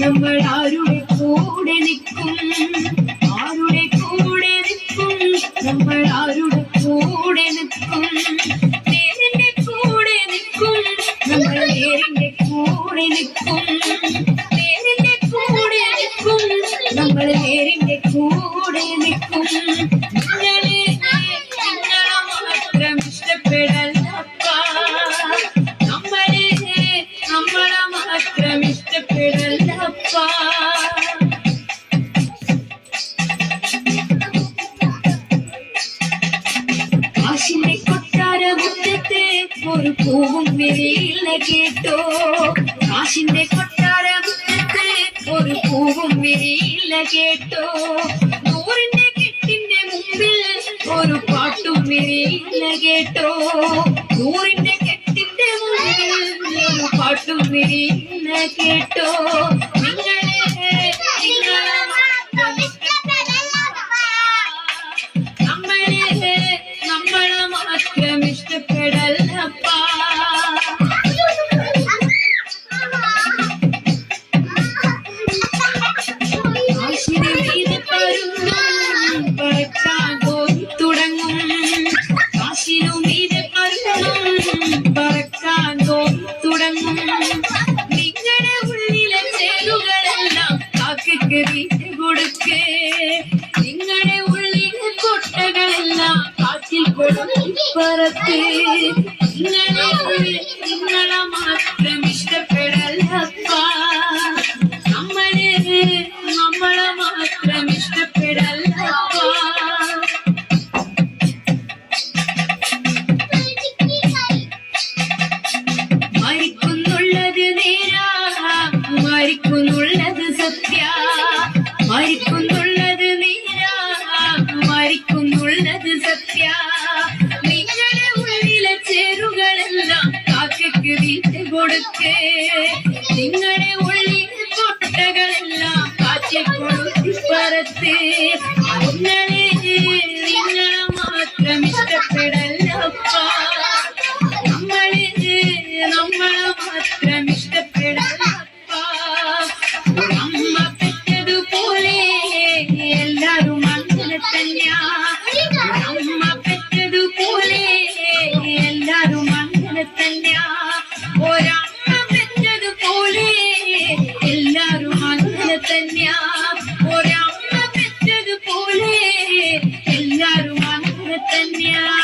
നമ്മൾ ആരുടെ കൂടെ നിൽക്കും? ആരുടെ കൂടെ നിൽക്കും? നമ്മൾ ആരുടെ കൂടെ നിൽക്കും. നേരിന്റെ കൂടെ നിൽക്കും. നമ്മൾ നേരിന്റെ കൂടെ നിൽക്കും. നേരിന്റെ കൂടെ നിൽക്കും. നമ്മൾ നേരിന്റെ കൂടെ നിൽക്കും. ഒരു പൂവും വിരിയില്ല കേട്ടോ. കാശിന്റെ കൊട്ടാര ഒരു പൂവും വിരിയില്ല കേട്ടോ. നൂറിന്റെ കെട്ടിന്റെ മുമ്പിൽ ഒരു പാട്ടും വിരിയില്ല കേട്ടോ. നൂറിന്റെ കെട്ടിന്റെ മുമ്പിൽ ഒരു പാട്ടും വിരിയില്ല കേട്ടോ. നമ്മളെ നമ്മളെ മാത്രം ഇഷ്ടപ്പെടല്ലപ്പാ I gonna be. கொடுக்கு നിങ്ങളെ ഉള്ളിൽ തൊട്ടകളെല്ലാം കാച്ചിക്കൊള്ളു പരത്ത് അങ്ങനെ തന്നെയാ. ഒരമ്മ പെറ്റതുപോലെ എല്ലാരും അങ്ങനെ തന്നെയാ.